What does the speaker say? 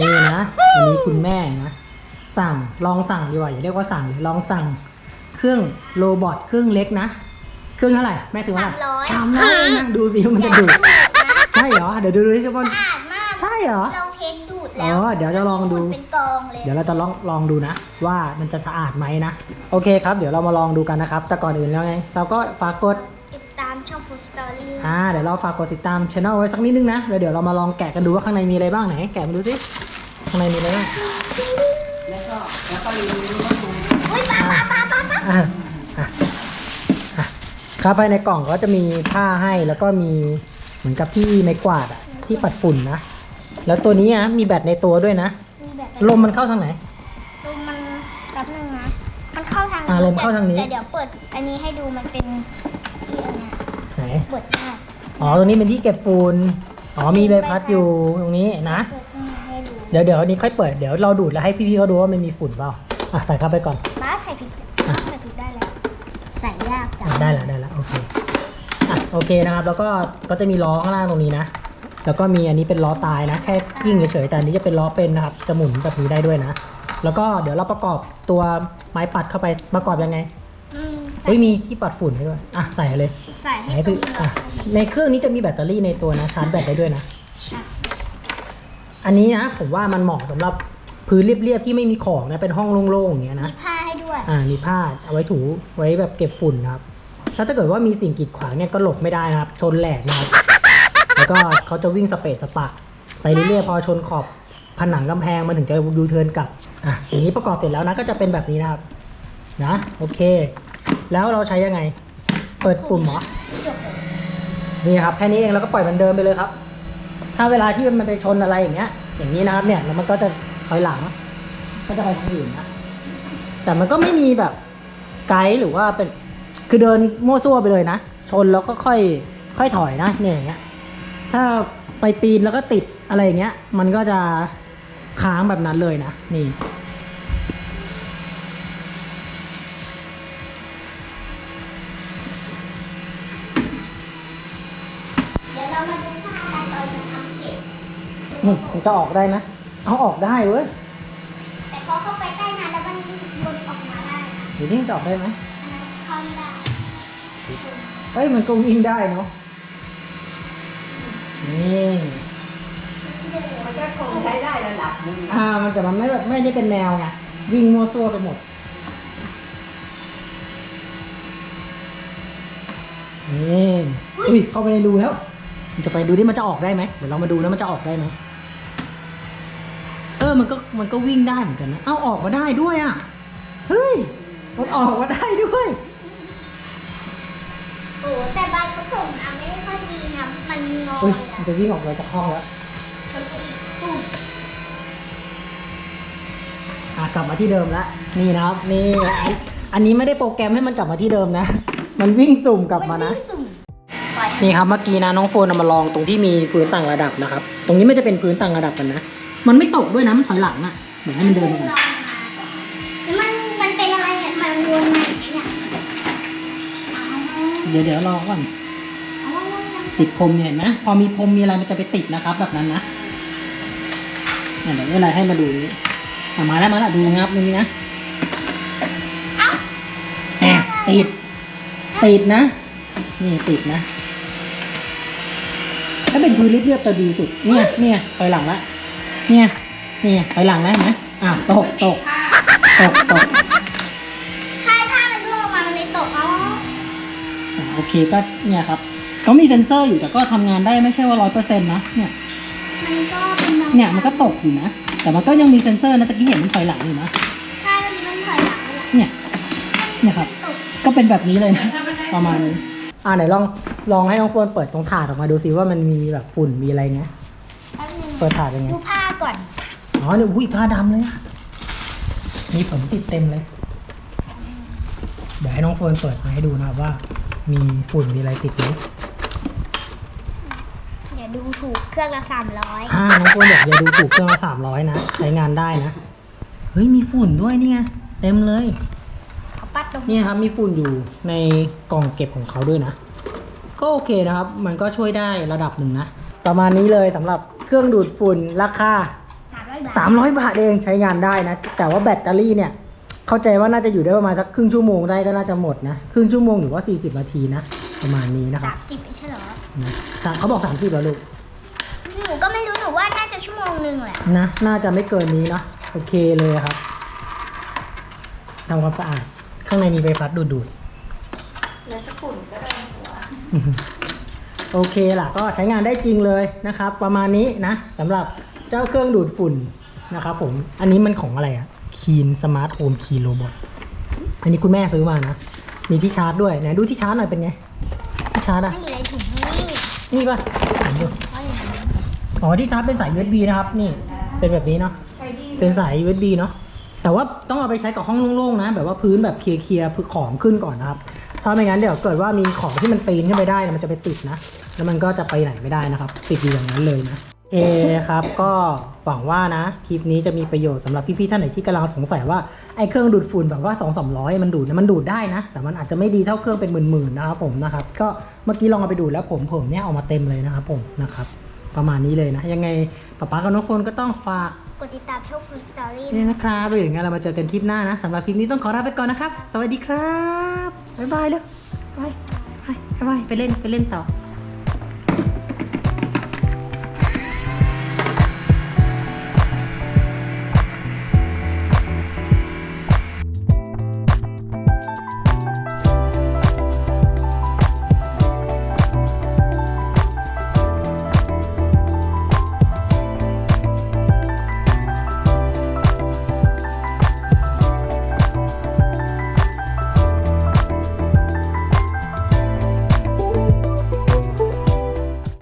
นี่นะวันนี้คุณแม่นะ สั่งลองสั่งดีกว่าอย่าเรียกว่าสั่งเลยลองสั่ง เครื่องโรบอทเครื่องเล็กนะ เครื่องเท่าไหร่แม่ถือว่าสามร้อยสามร้อยเองนะดูสิว่ามันจะดูดใช่เหรอเดี๋ยวดูดูสิว่าสะอาดมากใช่เหรอเราเทสดูดอ๋แล้วอเดี๋ยวจะลองดู เป็นกองเลยเดี๋ยวเราจะลองลองดูนะ ว่ามันจะสะอาดไหมนะ โอเคครับ เดี๋ยวเรามาลองดูกันนะครับ แต่ก่อนอื่นแล้วไง เราก็ฝากกดติดตามช่องฟูสตอรี่อ่าเดี๋ยวเราฝากกดติดตามช anel ไว้สักนิดนึงนะแล้วเดี๋ยวเรามาลองแกะกันดูว่าข้างในมีอะไรบ้างไหนแกะมาดูสิข้างในมีอะไรบ้างอุ้ยป้าป้าป้าป้าป้าอะอะอะครับภายในกล่องก็จะมีผ้าให้แล้วก็มีเหมือนกับที่ไม้กวาดอะที่ปัดฝุ่นนะแล้วตัวนี้นะมีแบตในตัวด้วยนะมีแบบลมมันเข้าทางไหน ลมมันแป๊บนึงนะ มันเข้าทางอ่าลมเข้าทางนี้ แต่เดี๋ยวเปิดอันนี้ให้ดูมันเป็นที่อันเนี้ย ไหนเปิดได้อ๋อตรงนี้เป็นที่เก็บฝุ่นอ๋อมีใบพัดอยู่ตรงนี้นะ เปิดข้างในให้ดูเดี๋ยวเดี๋ยวอันนี้ค่อยเปิดเดี๋ยวเราดูดแล้วให้พี่ๆเขาดูว่ามันมีฝุ่นเปล่าอะใส่เข้าไปก่อน ป้าใส่ผิดอะใส่ผิดได้แล้ว ใส่ยากจังอะได้แล้วได้แล้วโอเคอะโอเคนะครับแล้วก็ก็จะมีล้อข้างล่างตรงนี้นะ แล้วก็มีอันนี้เป็นล้อตายนะ แค่ยิ่งเฉยๆแต่อันนี้จะเป็นล้อเป็นนะครับจะหมุนแบบนี้ได้ด้วยนะ แล้วก็เดี๋ยวเราประกอบตัวไม้ปัดเข้าไปประกอบยังไงอืมใส่ เฮ้ยมีที่ปัดฝุ่นให้ด้วย อะ ใส่เลยใส่ให้ให้ตรพี่งนี้อะในเครื่องนี้จะมีแบตเตอรี่ในตัวนะชาร์จแบตได้ด้วยนะอันนี้นะ ผมว่ามันเหมาะสำหรับพื้นเรียบๆที่ไม่มีของนะเป็นห้องโล่งๆอย่างเงี้ยนะ มีผ้าให้ด้วย อ่ามีผ้าเอาไว้ถูไว้แบบเก็บฝุ่นนะครับ ถ้าถ้าเกิดว่ามีสิ่งกีดขวางเนี่ยก็หลบไม่ได้นะครับ ชนแหลกนะครับ แล้วก็เขาจะวิ่งสเปซสปะ ไปเรื่อยๆพอชนขอบผนังกำแพงมันถึงจะยูเทิร์นกลับ อะอย่างนี้ประกอบเสร็จแล้วนะก็จะเป็นแบบนี้นะครับ นะ โอเค แล้วเราใช้ยังไง เปิดปุ่มเหรอนี่ครับแค่นี้เองแล้วก็ปล่อยมันเดินไปเลยครับ ถ้าเวลาที่มันไปชนอะไรอย่างเงี้ย อย่างนี้นะครับเนี่ยแล้วมันก็จะถอยหลัง ก็จะไปทางอื่นนะแต่มันก็ไม่มีแบบไกด์หรือว่าเป็นคือเดินมั่วซั่วไปเลยนะ ชนแล้วก็ค่อยค่อยถอยนะเนี่ยอย่างเงี้ย ถ้าไปปีนแล้วก็ติดอะไรอย่างเงี้ย มันก็จะค้างแบบนั้นเลยนะนี่ มมันจะออกได้ไหมเอาออกได้เว้ย แต่พอเข้าไปใกล้นานแล้วมันหลุดออกมาได้นะเดี๋ยวนี้มันจะออกได้ไหมอันนั้นเข้าไม่ได้เอ้ยมันก็วิ่งได้เนาะ นี่ มันก็คงใช้ได้ระดับหนึงอ่า มันแต่มันไม่แบบไม่ได้เป็นแนวไง วิ่งมั่วซั่วไปหมด นี่ อุ้ย เข้าไปในรูแล้ว มันจะไปดูดิมันจะออกได้ไหมเดี๋ยวเรามาดูนะมันจะออกได้ไหมเออมันก็มันก็วิ่งได้เหมือนกันนะ เอ้าออกมาได้ด้วยอะ เฮ้ยมันออกมาได้ด้วย โอ้แต่ใบผสมอะไม่ค่อยดีนะมันงอเฮ้ยยมัอะนจะวิ่งออกเลยจากห้องแล้ว มันก็อีกปุ่มอะกลับมาที่เดิมแล้วนี่นะครับ นี่อันอันนี้ไม่ได้โปรแกรมให้มันกลับมาที่เดิมนะ มันวิ่งสุ่มกลับมานะวิ่งสุ่มปล่อยนี่ครับเมื่อกี้นะน้องโฟนเอามาลองตรงที่มีพื้นต่างระดับนะครับ ตรงนี้ไม่จะเป็นพื้นต่างระดับกันนะ มันไม่ตกด้วยนะ มันถอยหลังอะเดี๋ยวให้มันเดินไปก่อนลองมาก่อนแล้วมันมันเป็นอะไรเนี่ยมันวนมาอย่างเงี้ยเอาเดี๋ยวเดี๋ยวรอก่อนเอาเอาเอาติดพรมเนี่ยเห็นไหมพอมีพรมมีอะไรมันจะไปติดนะครับ แบบนั้นนะเนี่ยเดี๋ยวอะไรให้มาดูนี้อะมาแล้วมาแล้วดูงับตรงนี้นะแอบติด ติดนะ นี่ติดนะ ถ้าเป็นพื้นเรียบๆจะดีสุด เนี่ยเนี่ยถอยหลังละ เนี่ยเนี่ยถอยหลังแล้วเห็นไหมอะตกตกตกตกใช่ถ้ามันร่วงลงมามันเลยตกเอาอะโอเคก็เนี่ยครับเขามีเซ็นเซอร์อยู่แต่ก็ทำงานได้ไม่ใช่ว่าร้อยเปอร์เซ็นต์นะเนี่ยมันก็เป็นบางเนี่ยมันก็ตกอยู่นะแต่มันก็ยังมีเซ็นเซอร์นะตะกี้เห็นมันถอยหลังอยู่นะใช่มันมันถอยหลังเลยเนี่ย เนี่ยครับ ตกก็เป็นแบบนี้เลยนะ ประมาณนี้อ่าไหนลองลองให้น้องโฟนเปิดตรงถาดออกมาดูซิว่ามันมีแบบฝุ่นมีอะไรเงี้ยแป๊บนึงเปิดถาดยังไงดูผ้า ก่อนอ๋อเนี่ยอุ้ยผ้าดำเลยอะมีผลติดเต็มเลย เดี๋ยวให้น้องโฟนเปิดมาให้ดูนะครับว่า มีฝุ่นมีอะไรติดไหมอย่าดูถูกเครื่องละสามร้อยอ่าน้องโฟนบอกอย่าดูถูกเครื่องละสามร้อยนะ ใช้งานได้นะ เฮ้ยมีฝุ่นด้วยนี่ไงเต็มเลย เขาปัดตรงนี่นะครับมีฝุ่นอยู่ในกล่องเก็บของเขาด้วยนะ ก็โอเคนะครับ มันก็ช่วยได้ระดับหนึ่งนะ ประมาณนี้เลยสำหรับ เครื่องดูดฝุ่นราคาสามบาทสามร้อยบาทเองใช้งานได้นะ แต่ว่าแบตเตอรี่เนี่ย เข้าใจว่าน่าจะอยู่ได้ประมาณสักครึ่งชั่วโมงได้ก็น่าจะหมดนะ ครึ่งชั่วโมงหรือว่า 40 นาทีนะ ประมาณนี้นะคสารับมสิบไม่ใช่เหรอนะสามเขาบอก 30แล้วลูก หนูก็ไม่รู้หนูว่าน่าจะชั่วโมงหนึ่งแหละ นะ น่าจะไม่เกินนี้เนอะโอเคเลยครับทำความสะอาด ข้างในมีใบพัดดูดดูด แล้วจะฝุ่นก็ได้หัว โอเคล่ะก็ใช้งานได้จริงเลยนะครับ ประมาณนี้นะสำหรับเจ้าเครื่องดูดฝุ่นนะครับผมอันนี้มันของอะไรอะคีนสมาร์ทโฮมคีโรบอทอันนี้คุณแม่ซื้อมานะ มีที่ชาร์จด้วยไหนดูที่ชาร์จหน่อยเป็นไงที่ชาร์จอะไม่อยู่ในถุงนี่นี่ป่ะเอาอย่างนี้อ๋อที่ชาร์จเป็นสาย USB นะครับ นี่เป็นแบบนี้เนาะเป็นสาย USB เนาะแต่ว่าต้องเอาไปใช้กับห้องโล่งๆนะ แบบว่าพื้นแบบเคลียร์ๆของขึ้นก่อนนะครับถ้าไม่งั้นเดี๋ยวเกิดว่ามีของที่มันปีนขึ้นไปได้มันจะไปติดนะ แล้วมันก็จะไปไหนไม่ได้นะครับ ติดอยู่อย่างนั้นเลยนะโอครับก็หวังว่านะคลิปนี้จะมีประโยชน์สำหรับพี่ๆท่านไหนที่กำลังสงสัยว่าไอ้เครื่องดูดฝุ่นแบบว่า2 3 0 0มันดูดมันดูดได้นะ แต่มันอาจจะไม่ดีเท่าเครื่องเป็นหมื่นๆนะครับผมนะครับก็เมื่อกี้ลองเอาไปดูดแล้วผมผมเนี่ยเอามาเต็มเลยนะครับผมนะครับประมาณนี้เลยนะ ยังไงป๊าป๊ากับน้องโฟนก็ต้องฝากกดติดตามช่องฟูสตอรี่นี่นะครับไปถึงงานเรามาเจอกันคลิปหน้านะสำหรับคลิปนี้ต้องขอลาไปก่อนนะครับ สวัสดีครับบ๊ายบายเลยบายบายบายไปเล่นไปเล่นต่อ